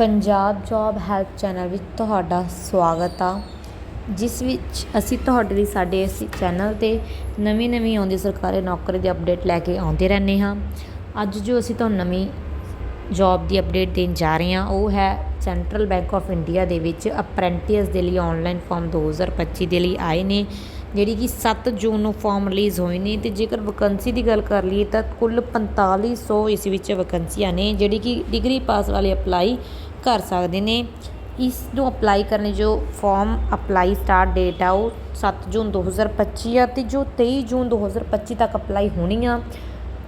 Punjab job help channel ਵਿੱਚ ਤੁਹਾਡਾ ਸਵਾਗਤ ਆ, ਜਿਸ ਵਿੱਚ ਅਸੀਂ ਤੁਹਾਡੇ ਲਈ ਸਾਡੇ ਇਸ ਚੈਨਲ 'ਤੇ ਨਵੀਂ ਨਵੀਂ ਆਉਂਦੀ ਸਰਕਾਰੀ ਨੌਕਰੀ ਦੀ ਅਪਡੇਟ ਲੈ ਕੇ ਆਉਂਦੇ ਰਹਿੰਦੇ ਹਾਂ। ਅੱਜ ਜੋ ਅਸੀਂ ਤੁਹਾਨੂੰ ਨਵੀਂ ਜੌਬ ਦੀ ਅਪਡੇਟ ਦੇਣ ਜਾ ਰਹੇ ਹਾਂ, ਉਹ ਹੈ ਸੈਂਟਰਲ ਬੈਂਕ ਆਫ ਇੰਡੀਆ ਦੇ ਵਿੱਚ ਅਪ੍ਰੈਂਟਿਸ ਦੇ ਲਈ ਆਨਲਾਈਨ ਫਾਰਮ 2025 ਦੇ ਲਈ ਆਏ ਨੇ, ਜਿਹੜੀ ਕਿ 7 ਜੂਨ ਨੂੰ ਫਾਰਮ ਰਿਲੀਜ਼ ਹੋਏ ਨੇ ਤੇ ਜੇਕਰ ਵੈਕੈਂਸੀ ਦੀ ਗੱਲ ਕਰ ਲਈਏ ਤਾਂ ਕੁੱਲ 4500 ਇਸ ਵਿੱਚ ਵੈਕੈਂਸੀਆਂ ਨੇ, ਜਿਹੜੀ ਕਿ ਡਿਗਰੀ ਪਾਸ ਵਾਲੇ ਅਪਲਾਈ ਕਰ ਸਕਦੇ ਨੇ। ਇਸ ਨੂੰ ਅਪਲਾਈ ਕਰਨ ਲਈ ਜੋ ਫਾਰਮ ਅਪਲਾਈ ਸਟਾਰਟ ਡੇਟ ਆ, ਉਹ 7 ਜੂਨ 2025 ਆ ਤੇ ਜੋ 23 ਜੂਨ 2025 ਤੱਕ ਅਪਲਾਈ ਹੋਣੀ ਆ।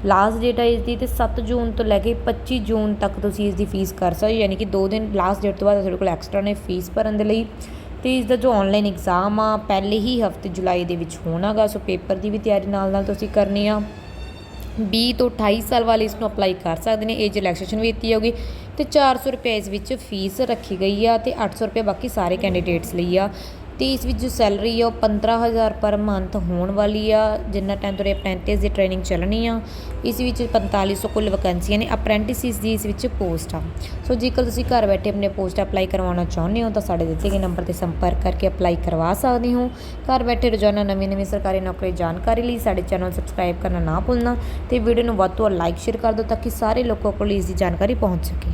ਲਾਸਟ ਡੇਟ ਹੈ ਇਸ ਦੀ ਤੇ 7 ਜੂਨ ਤੋਂ ਲੈ ਕੇ 25 ਜੂਨ ਤੱਕ ਤੁਸੀਂ ਇਸ ਦੀ ਫੀਸ ਕਰ ਸਕਦੇ ਹੋ, ਯਾਨੀ ਕਿ 2 ਦਿਨ ਲਾਸਟ ਡੇਟ ਤੋਂ ਬਾਅਦ ਤੁਹਾਡੇ ਕੋਲ ਐਕਸਟਰਾ ਨੇ ਫੀਸ ਭਰਨ ਦੇ ਲਈ। ਤੇ ਇਸ ਦਾ ਜੋ ਆਨਲਾਈਨ ਐਗਜ਼ਾਮ ਆ, ਪਹਿਲੇ ਹੀ ਹਫ਼ਤੇ ਜੁਲਾਈ ਦੇ ਵਿੱਚ ਹੋਣਾਗਾ, ਸੋ ਪੇਪਰ ਦੀ ਵੀ ਤਿਆਰੀ ਨਾਲ ਨਾਲ ਤੁਸੀਂ ਕਰਨੀ ਆ। 20 ਤੋਂ 28 ਸਾਲ ਵਾਲੇ ਇਸ ਨੂੰ ਅਪਲਾਈ ਕਰ ਸਕਦੇ ਨੇ। ਏਜ ਰਿਲੈਕਸੇਸ਼ਨ ਵੀ ਦਿੱਤੀ ਜਾਊਗੀ ਤੇ 400 ਰੁਪਏ ਇਸ ਵਿੱਚ ਫੀਸ ਰੱਖੀ ਗਈ ਆ ਤੇ 800 ਰੁਪਏ ਬਾਕੀ ਸਾਰੇ ਕੈਂਡੀਡੇਟਸ ਲਈ ਆ। ਅਤੇ ਇਸ ਵਿੱਚ ਜੋ ਸੈਲਰੀ ਆ, ਉਹ 15000 ਪਰ ਮੰਥ ਹੋਣ ਵਾਲੀ ਆ, ਜਿੰਨਾ ਟਾਈਮ ਤੁਹਾਡੇ ਅਪ੍ਰੈਂਟਿਸ ਦੀ ਟ੍ਰੇਨਿੰਗ ਚੱਲਣੀ ਆ। ਇਸ ਵਿੱਚ 4500 ਕੁੱਲ ਵੈਕੈਂਸੀਆਂ ਨੇ ਅਪ੍ਰੈਂਟਿਸਿਸ ਦੀ ਇਸ ਵਿੱਚ ਪੋਸਟ ਆ। ਸੋ ਜੇਕਰ ਤੁਸੀਂ ਘਰ ਬੈਠੇ ਆਪਣੇ ਪੋਸਟ ਅਪਲਾਈ ਕਰਵਾਉਣਾ ਚਾਹੁੰਦੇ ਹੋ, ਤਾਂ ਸਾਡੇ ਦਿੱਤੇ ਗਏ ਨੰਬਰ ਤੇ ਸੰਪਰਕ ਕਰਕੇ ਅਪਲਾਈ ਕਰਵਾ ਸਕਦੇ ਹੋ। ਘਰ ਬੈਠੇ ਰੋਜ਼ਾਨਾ ਨਵੀਂ ਨਵੀਂ ਸਰਕਾਰੀ ਨੌਕਰੀ ਜਾਣਕਾਰੀ ਲਈ ਸਾਡੇ ਚੈਨਲ ਸਬਸਕ੍ਰਾਈਬ ਕਰਨਾ ਨਾ ਭੁੱਲਣਾ ਤੇ ਵੀਡੀਓ ਨੂੰ ਵੱਧ ਤੋਂ ਵੱਧ ਲਾਈਕ ਸ਼ੇਅਰ ਕਰ ਦਿਓ, ਤਾਂ ਕਿ ਸਾਰੇ ਲੋਕਾਂ ਕੋਲ ਇਸ ਦੀ ਜਾਣਕਾਰੀ ਪਹੁੰਚ ਸਕੇ।